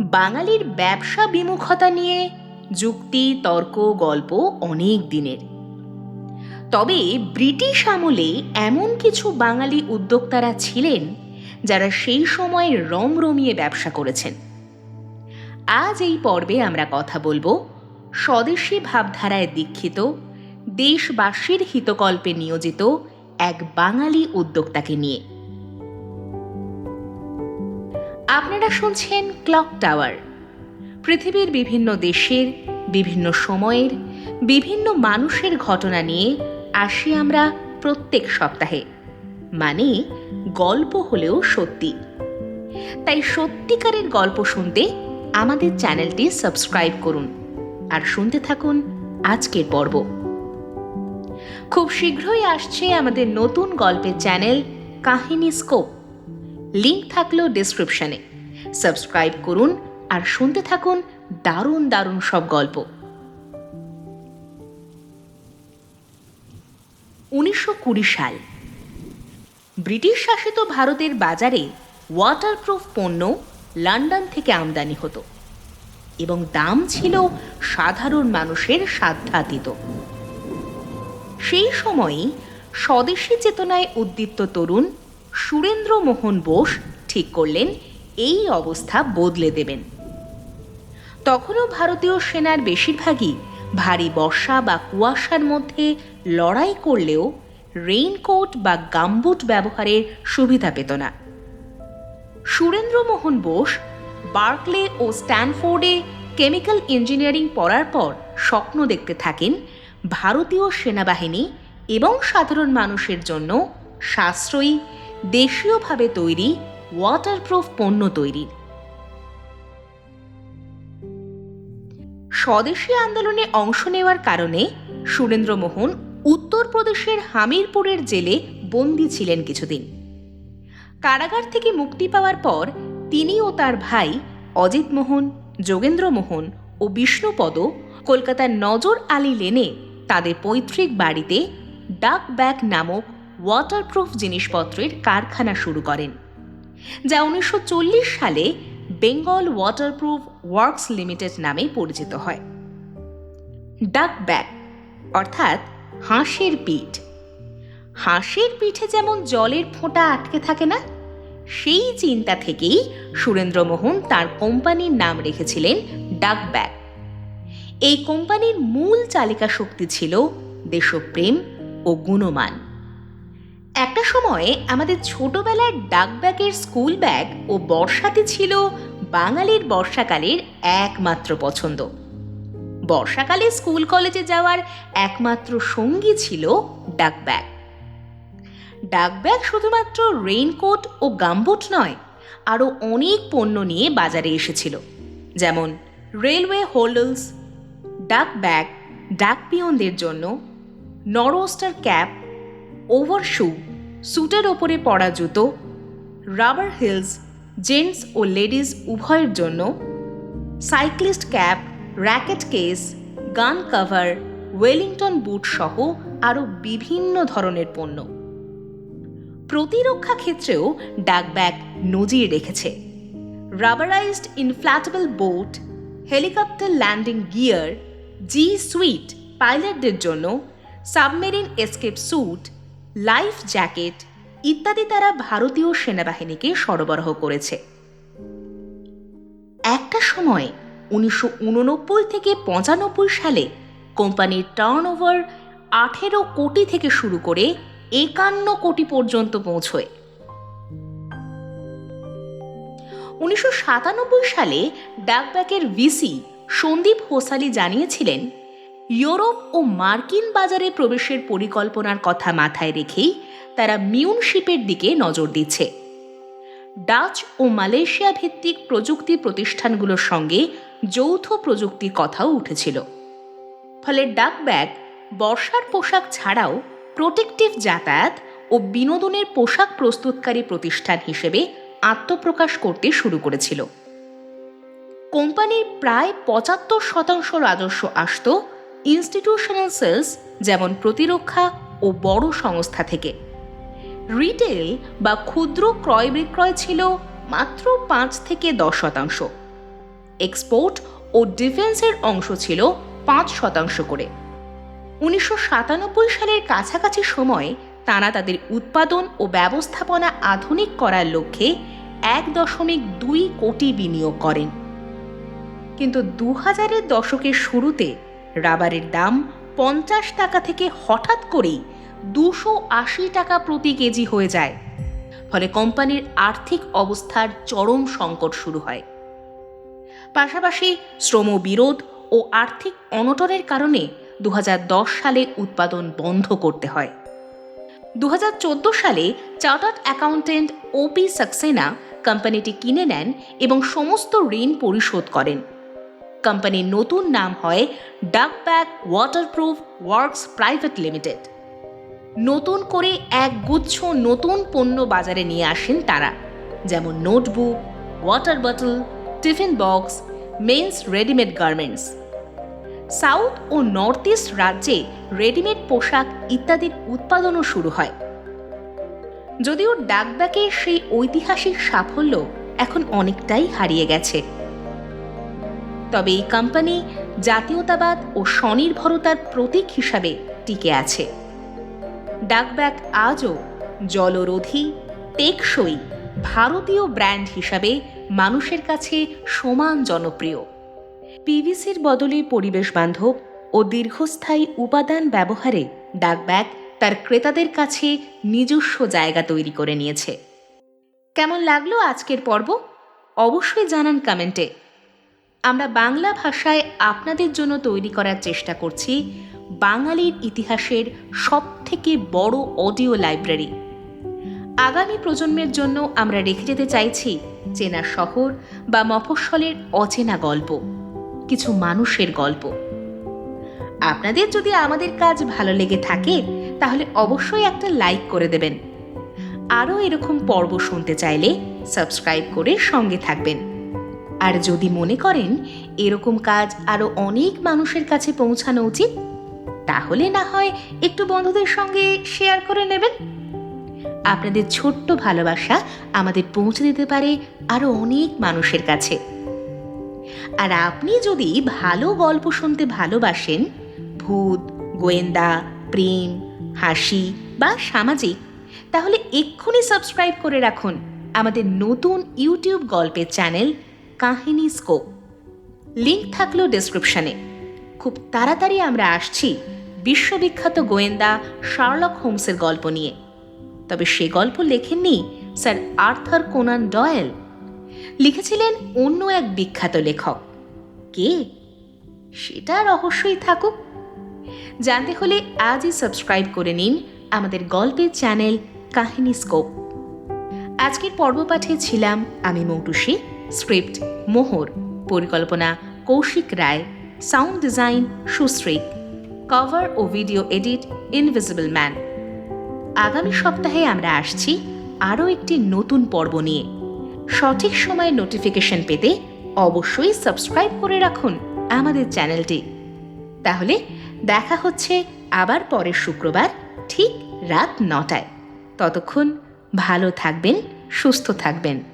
বাঙালির ব্যবসা বিমুখতা নিয়ে যুক্তি, তর্ক, গল্প অনেক দিনের। তবে ব্রিটিশ আমলে এমন কিছু বাঙালি উদ্যোক্তারা ছিলেন যারা সেই সময় রমরমিয়ে ব্যবসা করেছেন। আজ এই পর্বে আমরা কথা বলব স্বদেশী ভাবধারায় দীক্ষিত, দেশবাসীর হিতকল্পে নিয়োজিত এক বাঙালি উদ্যোক্তাকে নিয়ে। আপনারা শুনছেন ক্লক টাওয়ার। পৃথিবীর বিভিন্ন দেশের, বিভিন্ন সময়ের, বিভিন্ন মানুষের ঘটনা নিয়ে আসি আমরা প্রত্যেক সপ্তাহে। মানে গল্প হলেও সত্যি। তাই সত্যিকারের গল্প শুনতে আমাদের চ্যানেলটি সাবস্ক্রাইব করুন আর শুনতে থাকুন আজকের পর্ব। খুব শীঘ্রই আসছে আমাদের নতুন গল্পের চ্যানেল কাহিনী স্কোপ। লিংক থাকল ডিসক্রিপশনে সাবস্ক্রাইব করুন আর শুনতে থাকুন দারুণ দারুণ সব গল্প। উনিশশো কুড়ি সাল। ব্রিটিশ শাসিত ভারতের বাজারে ওয়াটারপ্রুফ পণ্য লন্ডন থেকে আমদানি হতো এবং দাম ছিল সাধারণ মানুষের সাধ্যাতীত। সেই সময়ই স্বদেশী চেতনায় উদ্দীপ্ত তরুণ সুরেন্দ্র মোহন বোস ঠিক করলেন, এই অবস্থা বদলে দেবেন। তখনও ভারতীয় সেনার বেশিরভাগই ভারী বর্ষা বা কুয়াশার মধ্যে লড়াই করলেও রেইনকোট বা গাম্বুট ব্যবহারের সুবিধা পেত না। সুরেন্দ্রমোহন বোস বার্কলে ও স্ট্যানফোর্ডে কেমিক্যাল ইঞ্জিনিয়ারিং পড়ার পর স্বপ্ন দেখতে থাকেন ভারতীয় সেনাবাহিনী এবং সাধারণ মানুষের জন্য সাশ্রয়ী দেশীয়ভাবে তৈরি ওয়াটারপ্রুফ পণ্য তৈরির স্বদেশী আন্দোলনে অংশ নেওয়ার কারণে সুরেন্দ্রমোহন উত্তরপ্রদেশের হামিরপুরের জেলে বন্দী ছিলেন কিছুদিন। কারাগার থেকে মুক্তি পাওয়ার পর তিনি ও তার ভাই অজিত মোহন, যোগেন্দ্র মোহন ও বিষ্ণুপদ কলকাতার নজর আলী লেনে তাদের পৈতৃক বাড়িতে ডাক ব্যাগ নামক ওয়াটারপ্রুফ জিনিসপত্রের কারখানা শুরু করেন, যা উনিশশো চল্লিশ সালে বেঙ্গল ওয়াটারপ্রুফ ওয়ার্কস লিমিটেড নামে পরিচিত হয়। ডাক ব্যাগ অর্থাৎ হাঁসের পিঠ। হাঁসের পিঠে যেমন জলের ফোঁটা আটকে থাকে না, সেই চিন্তা থেকেই সুরেন্দ্রমোহন তার কোম্পানির নাম রেখেছিলেন ডাক ব্যাগ এই কোম্পানির মূল চালিকা শক্তি ছিল দেশপ্রেম ও গুণমান। একটা সময়ে আমাদের ছোটবেলার ডাক ব্যাগের স্কুল ব্যাগ ও বর্ষাতে ছিল বাঙালির বর্ষাকালের একমাত্র পছন্দ। বর্ষাকালে স্কুল কলেজে যাওয়ার একমাত্র সঙ্গী ছিল ডাক ব্যাগ ডাক ব্যাগ শুধুমাত্র রেইনকোট ও গামবুট নয়, আরও অনেক পণ্য নিয়ে বাজারে এসেছিল। যেমন রেলওয়ে হোল্ডলস ডাক ব্যাগ ডাক পিয়নদের জন্য নরওস্টার ক্যাপ ওভার স্যুটের ওপরে পরা জুতো, রাবার হিলস, জেন্টস ও লেডিস উভয়ের জন্য, cyclist cap, racket case, gun cover, Wellington boot সহ আরও বিভিন্ন ধরনের পণ্য। প্রতিরক্ষা ক্ষেত্রেও ডাক ব্যাগ নজির রেখেছে। Rubberised inflatable boat, helicopter landing gear, G suit পাইলটদের জন্য, submarine escape suit life jacket ইত্যাদি তারা ভারতীয় সেনাবাহিনীকে সরবরাহ করেছে। একটা সময় উনিশশো উননব্বই থেকে পঁচানব্বই সালে কোম্পানির টার্ন ওভার আঠেরো কোটি থেকে শুরু করে একান্ন কোটি পর্যন্ত পৌঁছয়। উনিশশো সাতানব্বই সালে ডাকব্যাকের ভিসি সন্দীপ হোসালি জানিয়েছিলেন ইউরোপ ও মার্কিন বাজারে প্রবেশের পরিকল্পনার কথা মাথায় রেখেই তারা মিউনশিপের দিকে নজর দিচ্ছে। ডাচ ও মালয়েশিয়া ভিত্তিক প্রযুক্তি প্রতিষ্ঠানগুলোর সঙ্গে যৌথ প্রযুক্তির কথাও উঠেছিল। ফলে ডাক ব্যাগ, বর্ষার পোশাক ছাড়াও প্রোটেক্টিভ যাতায়াত ও বিনোদনের পোশাক প্রস্তুতকারী প্রতিষ্ঠান হিসেবে আত্মপ্রকাশ করতে শুরু করেছিল। কোম্পানির প্রায় পঁচাত্তর শতাংশ রাজস্ব আসত ইনস্টিটিউশনাল সেলস যেমন প্রতিরক্ষা ও বড় সংস্থা থেকে। রিটেল বা ক্ষুদ্র ক্রয় বিক্রয় ছিল মাত্র পাঁচ থেকে দশ শতাংশ। এক্সপোর্ট ও ডিফেন্সের অংশ ছিল পাঁচ শতাংশ করে। উনিশশো সাতানব্বই সালের কাছাকাছি সময়ে তারা তাদের উৎপাদন ও ব্যবস্থাপনা আধুনিক করার লক্ষ্যে এক দশমিক দুই কোটি বিনিয়োগ করেন। কিন্তু দু হাজারের দশকের শুরুতে রাবারের দাম পঞ্চাশ টাকা থেকে হঠাৎ করেই দুশো আশি টাকা প্রতি কেজি হয়ে যায়। ফলে কোম্পানির আর্থিক অবস্থার চরম সংকট শুরু হয়। পাশাপাশি শ্রম বিরোধ ও আর্থিক অনটনের কারণে দু হাজার দশ সালে উৎপাদন বন্ধ করতে হয়। দু হাজার চোদ্দ সালে চার্টার্ড অ্যাকাউন্টেন্ট ওপি সাক্সেনা কোম্পানিটি কিনে নেন এবং সমস্ত ঋণ পরিশোধ করেন। কোম্পানির নতুন নাম হয় Duckback waterproof works private limited নতুন করে এক গুচ্ছ নতুন পণ্য বাজারে নিয়ে আসেন তারা, যেমন notebook water bottle tiffin box men's readymade garments south ও নর্থ ইস্ট রাজ্যে রেডিমেড পোশাক ইত্যাদির উৎপাদনও শুরু হয়। যদিও ডাকব্যাকের সেই ঐতিহাসিক সাফল্য এখন অনেকটাই হারিয়ে গেছে। তবে এই কোম্পানি জাতীয়তাবাদ ও স্বনির্ভরতার প্রতীক হিসাবে টিকে আছে। ডাকব্যাক আজও জলরোধী, টেকসই, ভারতীয় ব্র্যান্ড হিসাবে মানুষের কাছে সমান জনপ্রিয়। পিভিসির বদলে পরিবেশ বান্ধব ও দীর্ঘস্থায়ী উপাদান ব্যবহারে ডাকব্যাগ তার ক্রেতাদের কাছে নিজস্ব জায়গা তৈরি করে নিয়েছে। কেমন লাগল আজকের পর্ব? অবশ্যই জানান কমেন্টে। আমরা বাংলা ভাষায় আপনাদের জন্য তৈরি করার চেষ্টা করছি বাঙালির ইতিহাসের সবথেকে বড় অডিও লাইব্রেরি। আগামী প্রজন্মের জন্য আমরা রেখে যেতে চাইছি চেনা শহর বা মফস্বলের অচেনা গল্প, কিছু মানুষের গল্প। আপনাদের যদি আমাদের কাজ ভালো লেগে থাকে, তাহলে অবশ্যই একটা লাইক করে দেবেন। আরও এরকম পর্ব শুনতে চাইলে সাবস্ক্রাইব করে সঙ্গে থাকবেন। আর যদি মনে করেন এরকম কাজ আরও অনেক মানুষের কাছে পৌঁছানো উচিত, তাহলে না হয় একটু বন্ধুদের সঙ্গে শেয়ার করে নেবেন। আপনাদের ছোট্ট ভালোবাসা আমাদের পৌঁছে দিতে পারে আরও অনেক মানুষের কাছে। আর আপনি যদি ভালো গল্প শুনতে ভালোবাসেন, ভূত, গোয়েন্দা, প্রেম, হাসি বা সামাজিক, তাহলে এক্ষুনি সাবস্ক্রাইব করে রাখুন আমাদের নতুন ইউটিউব গল্পের চ্যানেল কাহিনী স্কোপ লিংক থাকল ডেসক্রিপশনে খুব তাড়াতাড়ি আমরা আসছি বিশ্ববিখ্যাত গোয়েন্দা শার্লক হোমসের গল্প নিয়ে। তবে সে গল্প লেখেননি স্যার আর্থার কোনান ডয়েল। লিখেছিলেন অন্য এক বিখ্যাত লেখক। কে? সেটা রহস্যই থাকুক। জানতে হলে আজই সাবস্ক্রাইব করে নিন আমাদের গল্পের চ্যানেল কাহিনী স্কোপ আজকের পর্ব পাঠে ছিলাম আমি মৌটুসি। স্ক্রিপ্ট মোহর, পরিকল্পনা Koushik Roy, sound design Sushri, cover ও ভিডিও এডিট ইনভিজিবল ম্যান। আগামী সপ্তাহে আমরা আসছি আরও একটি নতুন পর্ব নিয়ে। সঠিক সময়ে নোটিফিকেশন পেতে অবশ্যই সাবস্ক্রাইব করে রাখুন আমাদের চ্যানেলটি। তাহলে দেখা হচ্ছে আবার পরের শুক্রবার ঠিক রাত নটায়। ততক্ষণ ভালো থাকবেন, সুস্থ থাকবেন।